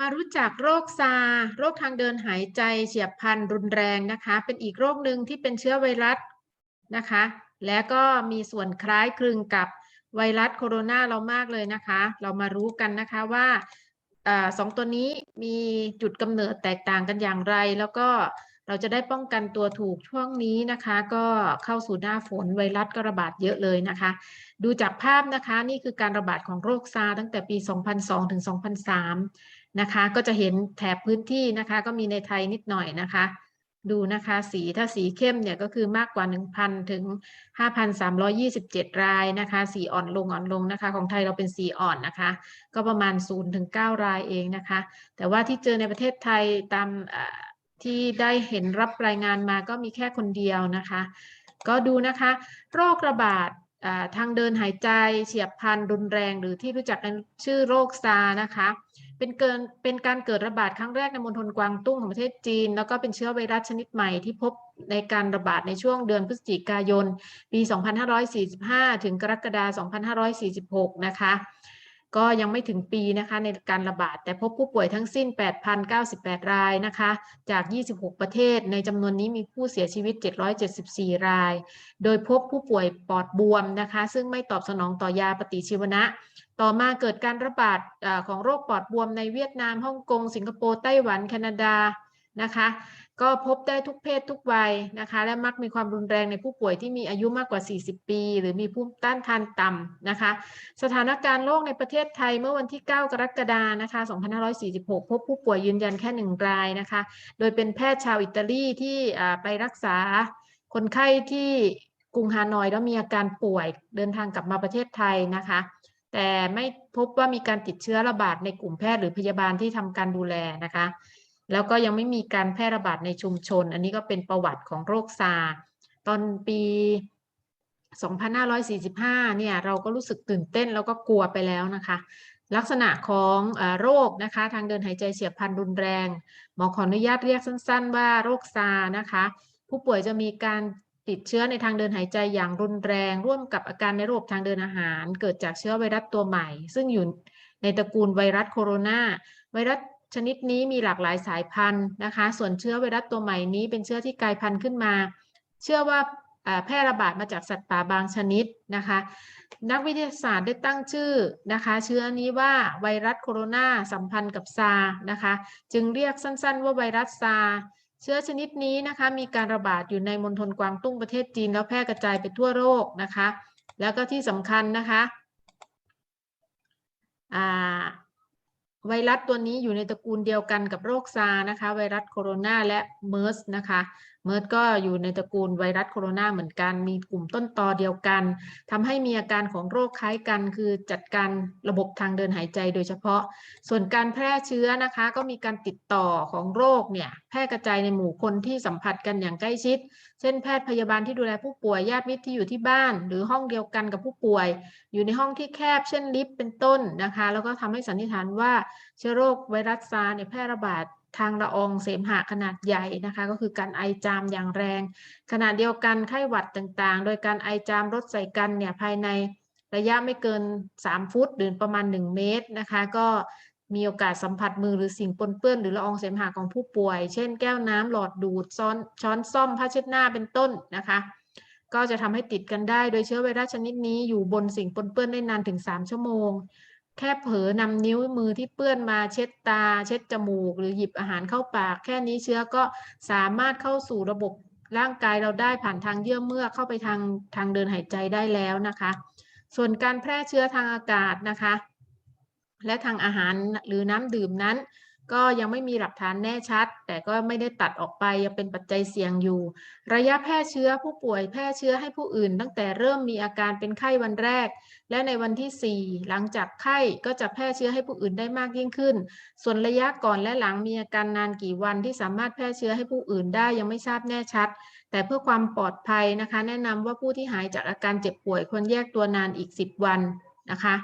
มารู้จักโรคซา โรคทางเดินหายใจเฉียบพลันรุนแรงนะคะ เป็นอีกโรคหนึ่งที่เป็นเชื้อไวรัสนะคะ และก็มีส่วนคล้ายคลึงกับไวรัสโคโรนาเรามากเลยนะคะ เรามารู้กันนะคะว่าอสองตัวนี้มีจุดกำเนิดแตกต่างกันอย่างไร แล้วก็เราจะได้ป้องกันตัวถูกช่วงนี้นะคะ ก็เข้าสู่หน้าฝนไวรัสก็ระบาดเยอะเลยนะคะ ดูจากภาพนะคะนี่คือการระบาดของโรคซาตั้งแต่ปี 2002 ถึง 2003 นะคะ ก็จะเห็นแถบพื้นที่นะคะ ก็มีในไทยนิดหน่อยนะคะ ดูนะคะสีถ้าสีเข้มเนี่ยก็คือมากกว่า 1,000 ถึง 5,327 รายนะคะ สีอ่อนลงอ่อนลงนะคะ ของไทยเราเป็นสีอ่อนนะคะ ก็ประมาณ 0 ถึง 9 รายเองนะคะ แต่ว่าที่เจอในประเทศไทยตามที่ได้เห็นรับรายงานมาก็มีแค่คนเดียวนะคะ ก็ดูนะคะ โรคระบาด ทางเดินหายใจเฉียบพลันรุนแรง หรือที่รู้จักกันชื่อโรคซานะคะ เป็นเกินเป็นการเกิดระบาดครั้งแรกในมณฑลกวางตุ้งของประเทศจีน แล้วก็เป็นเชื้อไวรัสชนิดใหม่ที่พบในการระบาดในช่วงเดือนพฤศจิกายน ปี 2545 ถึงกรกฎาคม 2546 นะคะ ก็ยังไม่ถึงปีนะคะในการระบาด แต่พบผู้ป่วยทั้งสิ้น 8,098 รายนะคะ จาก 26 ประเทศ ในจำนวนนี้มีผู้เสียชีวิต 774 ราย โดยพบผู้ป่วยปอดบวมนะคะ ซึ่งไม่ตอบสนองต่อยาปฏิชีวนะ ต่อมาเกิดการระบาดของโรคปอดบวมในเวียดนามฮ่องกง สิงคโปร์ ไต้หวัน แคนาดานะคะ ก็พบได้ทุกเพศทุกวัยนะคะ และมักมีความรุนแรงในผู้ป่วยที่มีอายุมากกว่า 40 ปี หรือมีภูมิต้านทานต่ำนะคะ สถานการณ์โรคในประเทศไทยเมื่อวันที่ 9 กรกฎาคมนะคะ 2546 พบผู้ป่วยยืนยันแค่หนึ่งรายนะคะ โดยเป็นแพทย์ชาวอิตาลีที่ไปรักษาคนไข้ที่กรุงฮานอยแล้วมีอาการป่วยเดินทางกลับมาประเทศไทยนะคะ แต่ไม่พบว่ามีการติดเชื้อระบาดในกลุ่มแพทย์หรือพยาบาลที่ทำการดูแลนะคะ แล้วก็ยังไม่มีการแพร่ระบาดในชุมชน อันนี้ก็เป็นประวัติของโรคซาร์ตอนปี 2545 เนี่ยเราก็รู้สึกตื่นเต้นแล้วก็กลัวไปแล้วนะคะ ลักษณะของอโรคนะคะ ทางเดินหายใจเฉียบพลันรุนแรงหมอขออนุญาตเรียกสั้น ๆ ว่าโรคซาร์นะคะ ผู้ป่วยจะมีการติดเชื้อในทางเดินหายใจอย่างรุนแรง ร่วมกับอาการในระบบทางเดินอาหาร เกิดจากเชื้อไวรัสตัวใหม่ ซึ่งอยู่ในตระกูลไวรัสโคโรนาไวรัส ชนิดนี้มีหลากหลายสายพันธุ์นะคะ ส่วนเชื้อไวรัสตัวใหม่นี้เป็นเชื้อที่กลายพันธุ์ขึ้นมา เชื่อว่าแพร่ระบาดมาจากสัตว์ป่าบางชนิดนะคะ นักวิทยาศาสตร์ได้ตั้งชื่อนะคะ เชื้อนี้ว่าไวรัสโคโรนาสัมพันธ์กับซานะคะ จึงเรียกสั้นๆ ว่าไวรัสซา เชื้อชนิดนี้นะคะมีการระบาดอยู่ในมณฑลกวางตุ้งประเทศจีน แล้วแพร่กระจายไปทั่วโลกนะคะ แล้วก็ที่สำคัญนะคะ ไวรัสตัวนี้อยู่ในตระกูลเดียวกันกับโรคซาร์นะคะ ไวรัสโคโรนาและเมอร์สนะคะ เมิร์ดก็อยู่ในตระกูลไวรัสโคโรนาเหมือนกัน มีกลุ่มต้นตอเดียวกันทำให้มีอาการของโรคคล้ายกัน คือจัดการระบบทางเดินหายใจโดยเฉพาะ ส่วนการแพร่เชื้อนะคะ ก็มีการติดต่อของโรคเนี่ยแพร่กระจายในหมู่คนที่สัมผัสกันอย่างใกล้ชิด เช่นแพทย์พยาบาลที่ดูแลผู้ป่วยญาติมิตรที่อยู่ที่บ้าน หรือห้องเดียวกันกับผู้ป่วย อยู่ในห้องที่แคบ เช่นลิฟต์เป็นต้นนะคะ แล้วก็ทำให้สันนิษฐานว่าเชื้อโรคไวรัสซาร์เนี่ยแพร่ระบาด ทางละอองเสมหะขนาดใหญ่นะคะ ก็คือการไอจามอย่างแรง ขณะเดียวกันไข้หวัดต่างๆ โดยการไอจามรดใส่กันเนี่ยภายในระยะไม่เกิน 3 ฟุตหรือประมาณ 1 เมตรนะคะ ก็มีโอกาสสัมผัสมือหรือสิ่งปนเปื้อนหรือละอองเสมหะของผู้ป่วย เช่นแก้วน้ำหลอดดูดซ้อนช้อนซ่อมผ้าเช็ดหน้าเป็นต้นนะคะ ก็จะทำให้ติดกันได้โดยเชื้อไวรัสชนิดนี้อยู่บนสิ่งปนเปื้อนได้นานถึง 3 ชั่วโมง แค่เผลอนำนิ้วมือที่เปื้อนมาเช็ดตา เช็ดจมูก หรือหยิบอาหารเข้าปาก แค่นี้เชื้อก็สามารถเข้าสู่ระบบร่างกายเราได้ผ่านทางเยื่อเมือกเข้าไปทางทางเดินหายใจได้แล้วนะคะ ส่วนการแพร่เชื้อทางอากาศนะคะ และทางอาหารหรือน้ำดื่มนั้น ก็ยังไม่มีหลักฐานแน่ชัด แต่ก็ไม่ได้ตัดออกไปยังเป็นปัจจัยเสี่ยงอยู่ ระยะแพร่เชื้อผู้ป่วยแพร่เชื้อให้ผู้อื่น ตั้งแต่เริ่มมีอาการเป็นไข้วันแรก และในวันที่ 4 หลังจากไข้ก็จะแพร่เชื้อให้ผู้อื่นได้มากยิ่งขึ้น ส่วนระยะก่อนและหลังมีอาการนานกี่วันที่สามารถแพร่เชื้อให้ผู้อื่นได้ยังไม่ทราบแน่ชัด แต่เพื่อความปลอดภัยนะคะ แนะนำว่าผู้ที่หายจากอาการเจ็บป่วยควรแยกตัวนานอีก 10 วันนะคะ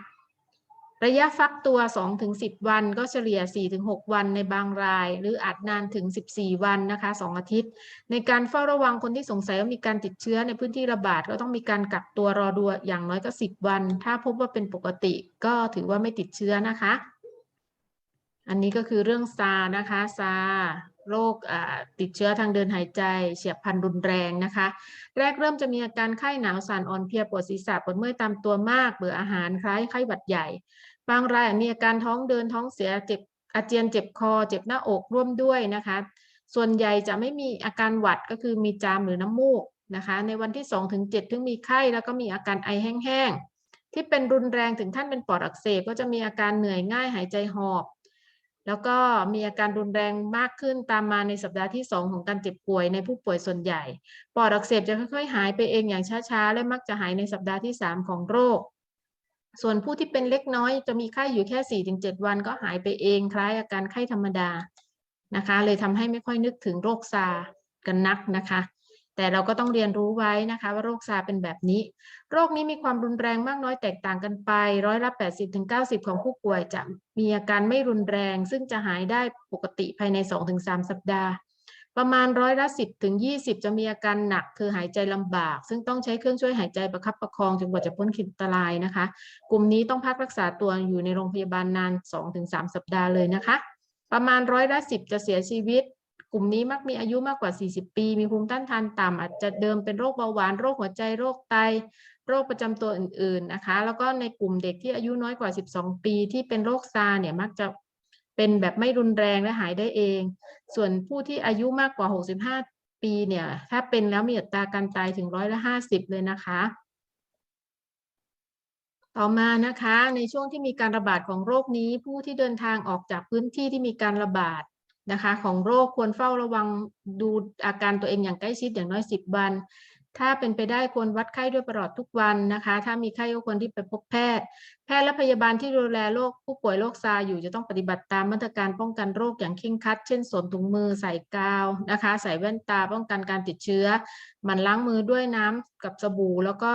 ระยะฟักตัว 2-10 วันก็เฉลี่ย 4-6 วันในบางราย หรืออาจนานถึง 14 วันนะคะ 2 อาทิตย์ ในการเฝ้าระวังคนที่สงสัยว่ามีการติดเชื้อในพื้นที่ระบาด ก็ต้องมีการกักตัวรอดูอย่างน้อยก็ 10 วัน ถ้าพบว่าเป็นปกติก็ถือว่าไม่ติดเชื้อนะคะ อันนี้ก็คือเรื่องซานะคะซาโรคติดเชื้อทางเดินหายใจ เฉียบพลันรุนแรงนะคะ แรกเริ่มจะมีอาการไข้หนาวสั่นอ่อนเพลียปวดศีรษะปวดเมื่อยตามตัวมาก เบื่ออาหารคล้ายไข้หวัดใหญ่ บางรายมีอาการท้องเดินท้องเสียเจ็บอาเจียนเจ็บคอ เจ็บหน้าอกร่วมด้วยนะคะ ส่วนใหญ่จะไม่มีอาการหวัดก็คือมีจามหรือน้ำมูกนะคะ ในวันที่2ถึง7ถึงมีไข้แล้วก็มีอาการไอแห้งๆ ที่เป็นรุนแรงถึงขั้นเป็นปอดอักเสบก็จะมีอาการเหนื่อยง่ายหายใจหอบ แล้วก็มีอาการรุนแรงมากขึ้นตามมาในสัปดาห์ที่ 2 ของการเจ็บป่วยในผู้ป่วยส่วนใหญ่ ปอดอักเสบจะค่อยๆ หายไปเองอย่างช้าๆ และมักจะหายในสัปดาห์ที่ 3 ของโรค ส่วนผู้ที่เป็นเล็กน้อยจะมีไข้อยู่แค่ 4-7 วันก็หายไปเองคล้ายอาการไข้ธรรมดานะคะ เลยทำให้ไม่ค่อยนึกถึงโรคซากันนักนะคะ แต่เราก็ต้องเรียนรู้ไว้นะคะ ว่าโรคซาเป็นแบบนี้ โรคนี้มีความรุนแรงมากน้อยแตกต่างกันไปร้อยละ 80-90 ของผู้ป่วยจะมีอาการไม่รุนแรง ซึ่งจะหายได้ปกติภายใน 2-3 สัปดาห์ ประมาณร้อยละ 10ถึง20 จะมีอาการหนักคือหายใจลำบาก ซึ่งต้องใช้เครื่องช่วยหายใจประคับประคองจนกว่าจะพ้นขีดอันตรายนะคะ กลุ่มนี้ต้องพักรักษาตัวอยู่ในโรงพยาบาลนาน 2-3 สัปดาห์เลยนะคะ ประมาณร้อยละ 10 จะเสียชีวิต กลุ่มนี้มักมีอายุมากกว่า 40 ปี มีภูมิต้านทานต่ำอาจจะเดิมเป็นโรคเบาหวานโรคหัวใจโรคไตโรคประจำตัวอื่น ๆนะคะ แล้วก็ในกลุ่มเด็กที่อายุน้อยกว่า 12 ปีที่เป็นโรคซาร์เนี่ยมักจะ เป็นแบบไม่รุนแรงและหายได้เอง ส่วนผู้ที่อายุมากกว่า 65 ปีเนี่ย ถ้าเป็นแล้วมีอัตราการตายถึงร้อยละ50 เลยนะคะ ต่อมานะคะ ในช่วงที่มีการระบาดของโรคนี้ ผู้ที่เดินทางออกจากพื้นที่ที่มีการระบาดนะคะ ของโรคควรเฝ้าระวังดูอาการตัวเองอย่างใกล้ชิดอย่างน้อย 10 วัน ถ้าเป็นไปได้ควรวัดไข้ด้วยประหลอดทุกวันนะคะ ถ้ามีไข้ก็ควรที่ไปพบแพทย์ แพทย์และพยาบาลที่ดูแลโรคผู้ป่วยโรคซาร์อยู่จะต้องปฏิบัติตามมาตรการป้องกันโรคอย่างเคร่งครัด เช่นสวมถุงมือใส่กาวนะคะ ใส่แว่นตาป้องกันการติดเชื้อ มันล้างมือด้วยน้ำกับสบู่ แล้วก็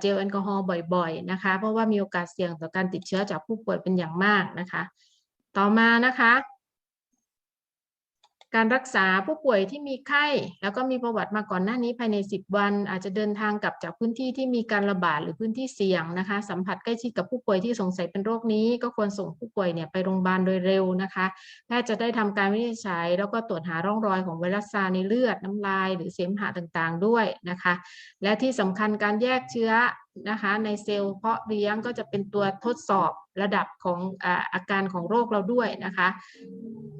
เจลแอลกอฮอล์บ่อยๆนะคะ เพราะว่ามีโอกาสเสี่ยงต่อการติดเชื้อจากผู้ป่วยเป็นอย่างมากนะคะ ต่อมานะคะ การรักษาผู้ป่วยที่มีไข้ แล้วก็มีประวัติมาก่อนหน้านี้ภายใน 10 วัน อาจจะเดินทางกลับจากพื้นที่ที่มีการระบาดหรือพื้นที่เสี่ยงนะคะ สัมผัสใกล้ชิดกับผู้ป่วยที่สงสัยเป็นโรคนี้ ก็ควรส่งผู้ป่วยเนี่ยไปโรงพยาบาลโดยเร็วนะคะแพทย์จะได้ทำการวินิจฉัย แล้วก็ตรวจหาร่องรอยของไวรัสซาในเลือดน้ำลาย หรือเสมหะต่างๆ ด้วยนะคะ และที่สำคัญการแยกเชื้อ นะคะ ในเซลล์เพาะเลี้ยงก็จะเป็นตัวทดสอบระดับของอาการของโรคเราด้วยนะคะ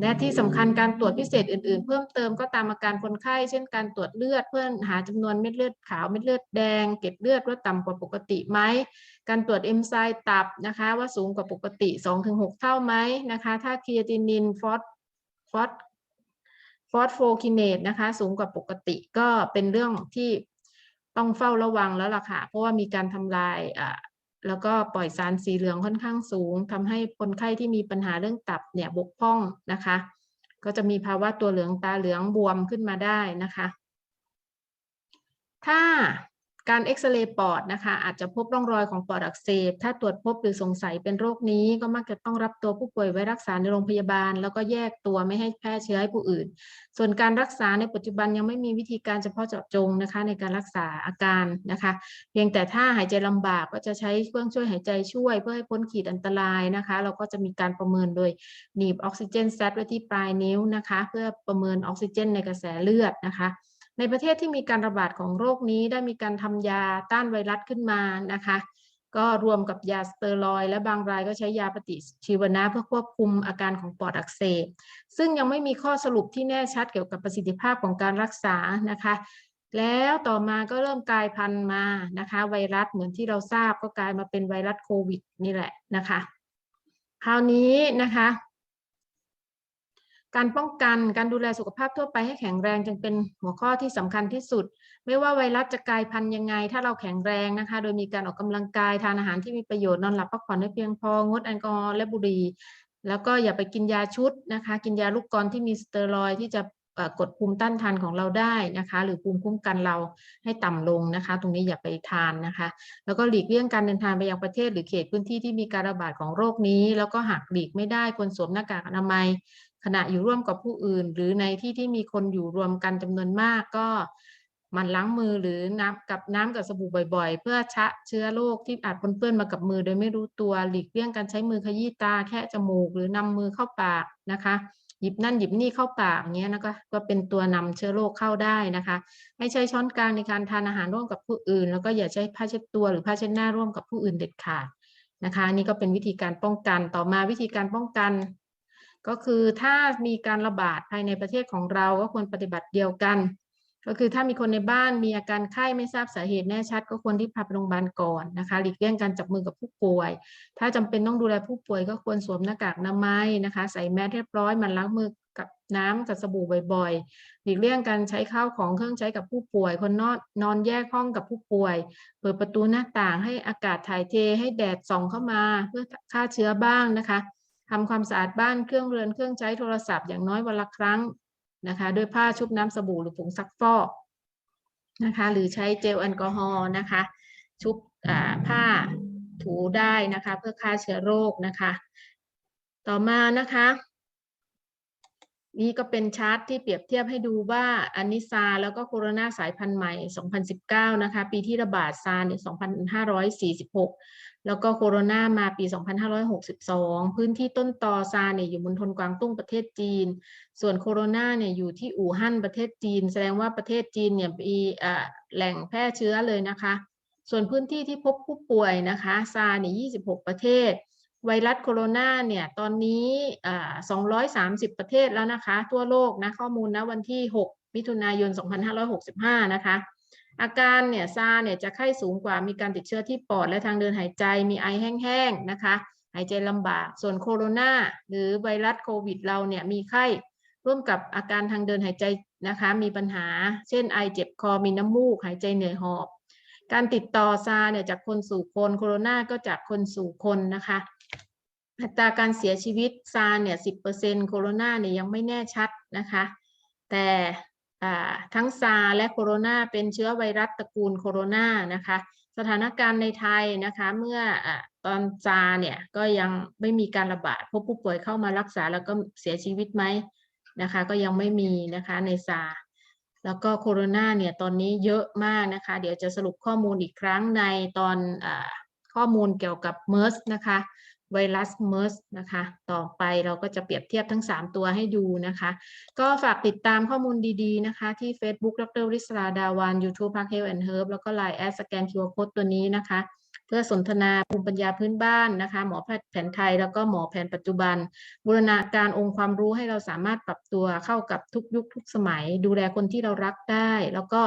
และที่สำคัญการตรวจพิเศษอื่นๆ เพิ่มเติมก็ตามอาการคนไข้ เช่นการตรวจเลือดเพื่อหาจำนวนเม็ดเลือดขาวเม็ดเลือดแดงเกล็ดเลือดว่าต่ำกว่าปกติไหมการตรวจเอนไซม์ตับนะคะว่าสูงกว่าปกติ 2-6 เท่าไหมนะคะ ถ้าครีเอตินินฟอสฟอสฟอสโฟคินเนตนะคะสูงกว่าปกติก็เป็นเรื่องที่ ต้องเฝ้าระวังแล้วล่ะค่ะ เพราะว่ามีการทำลายอ่าแล้วก็ปล่อยสารสีเหลืองค่อนข้างสูงทำให้คนไข้ที่มีปัญหาเรื่องตับเนี่ยบกพร่องนะคะ ก็จะมีภาวะตัวเหลืองตาเหลืองบวมขึ้นมาได้นะคะ ถ้า การเอ็กซเรย์ปอดนะคะอาจจะพบร่องรอยของปอดอักเสบ ถ้าตรวจพบหรือสงสัยเป็นโรคนี้ ก็มักจะต้องรับตัวผู้ป่วยไว้รักษาในโรงพยาบาล แล้วก็แยกตัวไม่ให้แพร่เชื้อให้ผู้อื่น ส่วนการรักษาในปัจจุบันยังไม่มีวิธีการเฉพาะเจาะจงนะคะ ในการรักษาอาการนะคะ เพียงแต่ถ้าหายใจลำบากก็จะใช้เครื่องช่วยหายใจช่วย เพื่อให้พ้นขีดอันตรายนะคะเราก็จะมีการประเมินโดยหนีบออกซิเจนแซดไว้ที่ปลายนิ้วนะคะ เพื่อประเมินออกซิเจนในกระแสเลือดนะคะ ในประเทศที่มีการระบาดของโรคนี้ได้มีการทำยาต้านไวรัสขึ้นมานะคะ ก็รวมกับยาสเตียรอยและบางรายก็ใช้ยาปฏิชีวนะเพื่อควบคุมอาการของปอดอักเสบ ซึ่งยังไม่มีข้อสรุปที่แน่ชัดเกี่ยวกับประสิทธิภาพของการรักษานะคะแล้วต่อมาก็เริ่มกลายพันธุ์มานะคะ ไวรัสเหมือนที่เราทราบก็กลายมาเป็นไวรัสโควิดนี่แหละนะคะ คราวนี้นะคะ การป้องกันการดูแลสุขภาพทั่วไปให้แข็งแรงจึงเป็นหัวข้อที่สำคัญที่สุด ไม่ว่าไวรัสจะกลายพันธุ์ยังไง ถ้าเราแข็งแรงนะคะ โดยมีการออกกำลังกายทานอาหารที่มีประโยชน์นอนหลับพักผ่อนให้เพียงพองดแอลกอฮอล์และบุหรี่แล้วก็อย่าไปกินยาชุดนะคะ กินยาลูกกรที่มีสเตียรอยที่จะกดภูมิต้านทานของเราได้นะคะ หรือภูมิคุ้มกันเราให้ต่ำลงนะคะ ตรงนี้อย่าไปทานนะคะ แล้วก็หลีกเลี่ยงการเดินทางไปยังประเทศ หรือเขตพื้นที่ที่มีการระบาดของโรคนี้ แล้วก็หากหลีกไม่ได้ควรสวมหน้ากากอนามัย ขณะอยู่ร่วมกับผู้อื่น หรือในที่ที่มีคนอยู่รวมกันจำนวนมากก็มันล้างมือหรือน้ำกับน้ำกับสบู่บ่อย ๆ เพื่อชะเชื้อโรคที่อาจปนเปื้อนมากับมือ โดยไม่รู้ตัวหลีกเลี่ยงการใช้มือขยี้ตาแค่จมูก หรือนำมือเข้าปากนะคะ หยิบนั่นหยิบนี่เข้าปากเงี้ยนะก็ก็เป็นตัวนำเชื้อโรคเข้าได้นะคะให้ใช้ช้อนกลางในการทานอาหารร่วมกับผู้อื่น แล้วก็อย่าใช้ผ้าเช็ดตัวหรือผ้าเช็ดหน้าร่วมกับผู้อื่นเด็ดขาดนะคะนี่ก็เป็นวิธีการป้องกันต่อมาวิธีการป้องกัน ก็คือถ้ามีการระบาดภายในประเทศของเราก็ควรปฏิบัติเดียวกัน ก็คือถ้ามีคนในบ้านมีอาการไข้ไม่ทราบสาเหตุแน่ชัด ก็ควรที่พาไปโรงพยาบาลก่อนนะคะหลีกเลี่ยงการจับมือกับผู้ป่วย ถ้าจำเป็นต้องดูแลผู้ป่วยก็ควรสวมหน้ากากอนามัยนะคะ ใส่แมสเรียบร้อยมันล้างมือกับน้ำกับสบู่บ่อยๆ หลีกเลี่ยงการใช้ข้าวของเครื่องใช้กับผู้ป่วย คนนอนนอนแยกห้องกับผู้ป่วย เปิดประตูหน้าต่างให้อากาศถ่ายเทให้แดดส่องเข้ามาเพื่อฆ่าเชื้อบ้างนะคะ ทำความสะอาดบ้านเครื่องเรือนเครื่องใช้โทรศัพท์อย่างน้อยวันละครั้งนะคะด้วยผ้าชุบน้ำสบู่หรือผงซักฟอกนะคะหรือใช้เจลแอลกอฮอล์นะคะชุบผ้าถูได้นะคะ เพื่อฆ่าเชื้อโรคนะคะ ต่อมานะคะ นี่ก็เป็นชาร์ตที่เปรียบเทียบให้ดูว่าอานิซาแล้วก็โคโรนาสายพันธุ์ใหม่ 2019 นะคะ ปีที่ระบาดซาร์เนี่ย 2546 แล้วก็โคโรนามาปี 2562 พื้นที่ต้นตอซาเนี่ยอยู่มณฑลกวางตุ้งประเทศจีน ส่วนโคโรนาเนี่ยอยู่ที่อู่ฮั่นประเทศจีน แสดงว่าประเทศจีนเนี่ยมีแหล่งแพร่เชื้อเลยนะคะ ส่วนพื้นที่ที่พบผู้ป่วยนะคะซาเนี่ย26 ประเทศ ไวรัสโคโรนาเนี่ยตอนนี้ 230 ประเทศแล้วนะคะ ทั่วโลกนะข้อมูลนะวันที่ 6 มิถุนายน 2565 นะคะ อาการเนี่ยซาเนี่ยจะไข้สูงกว่ามีการติดเชื้อที่ปอดและทางเดินหายใจมีไอแห้งๆนะคะหายใจลำบากส่วนโคโรนาหรือไวรัสโควิดเราเนี่ยมีไข้ร่วมกับอาการทางเดินหายใจนะคะมีปัญหา เช่นไอเจ็บคอมีน้ำมูก หายใจเหนื่อยหอบ การติดต่อซาเนี่ยจากคนสู่คนโคโรนาก็จากคนสู่คนนะคะอัตราการเสียชีวิตซาเนี่ยสิบเปอร์เซ็นโคโรนาเนี่ยยังไม่แน่ชัดนะคะ แต่ ทั้งซาและโคโรนาเป็นเชื้อไวรัสตระกูลโคโรนานะคะ สถานการณ์ในไทยนะคะเมื่ออตอนซาเนี่ยก็ยังไม่มีการระบาดพบผู้ป่วยเข้ามารักษาแล้วก็เสียชีวิตไหมนะคะ ก็ยังไม่มีนะคะในซาแล้วก็โคโรนาเนี่ยตอนนี้เยอะมากนะคะ เดี๋ยวจะสรุปข้อมูลอีกครั้งในตอนอข้อมูลเกี่ยวกับเม r s นะคะ ไวรัสเม r s นะคะ ต่อไปเราก็จะเปรียบเทียบทั้ง 3 ตัวให้ดูนะคะ ก็ฝากติดตามข้อมูลดีๆนะคะ ที่ Facebook ดรริศราดาวัน YouTube Park Health and Herb แล้วก็ Line แอดสแกน QR Code ตัวนี้นะคะ เพื่อสนทนาภูมิปัญญาพื้นบ้านนะคะ หมอแพทย์แผนไทย แล้วก็หมอแผนปัจจุบัน บูรณาการองค์ความรู้ให้เราสามารถปรับตัวเข้ากับทุกยุคทุกสมัย ดูแลคนที่เรารักได้ แล้วก็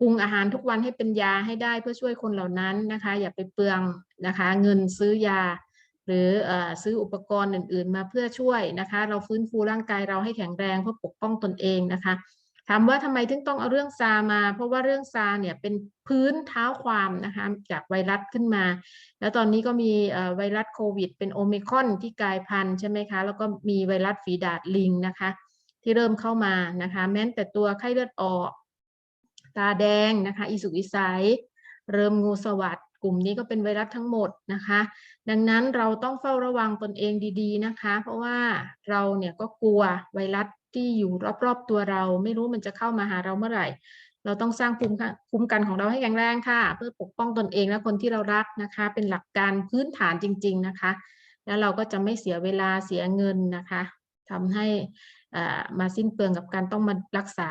ปรุงอาหารทุกวันให้เป็นยาให้ได้เพื่อช่วยคนเหล่านั้นนะคะ อย่าไปเปลืองนะคะ เงินซื้อยา หรืออซื้ออุปกรณ์อื่น ๆ มาเพื่อช่วยนะคะ เราฟื้นฟูร่างกายเราให้แข็งแรงเพื่อปกป้องตนเองนะคะถามว่าทำไมถึงต้องเอาเรื่องซามา เพราะว่าเรื่องซาเนี่ยเป็นพื้นเท้าความนะคะจากไวรัสขึ้นมา แล้วตอนนี้ก็มีไวรัสโควิด เป็นโอมิคอนที่กลายพันธุ์ใช่ไหมคะ แล้วก็มีไวรัสฝีดาดลิงนะคะ ที่เริ่มเข้ามานะคะ แม้แต่ตัวไข้เลือดออก ตาแดงนะคะ อิสุกอิสัยเริ่มงูสวัสด กลุ่มนี้ก็เป็นไวรัสทั้งหมดนะคะ ดังนั้นเราต้องเฝ้าระวังตนเองดีๆนะคะ เพราะว่าเราเนี่ยก็กลัวไวรัสที่อยู่รอบๆตัวเรา ไม่รู้มันจะเข้ามาหาเราเมื่อไหร่ เราต้องสร้างภูมิคุ้มกันของเราให้แข็งแรงค่ะ เพื่อปกป้องตนเองและคนที่เรารักนะคะ เป็นหลักการพื้นฐานจริง ๆนะคะ แล้วเราก็จะไม่เสียเวลาเสียเงินนะคะทำให้มาสิ้นเปลืองกับการต้องมารักษา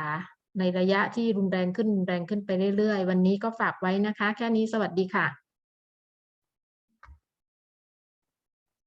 ในระยะที่รุนแรงขึ้นรุนแรงขึ้นไปเรื่อยๆ วันนี้ก็ฝากไว้นะคะ แค่นี้สวัสดีค่ะ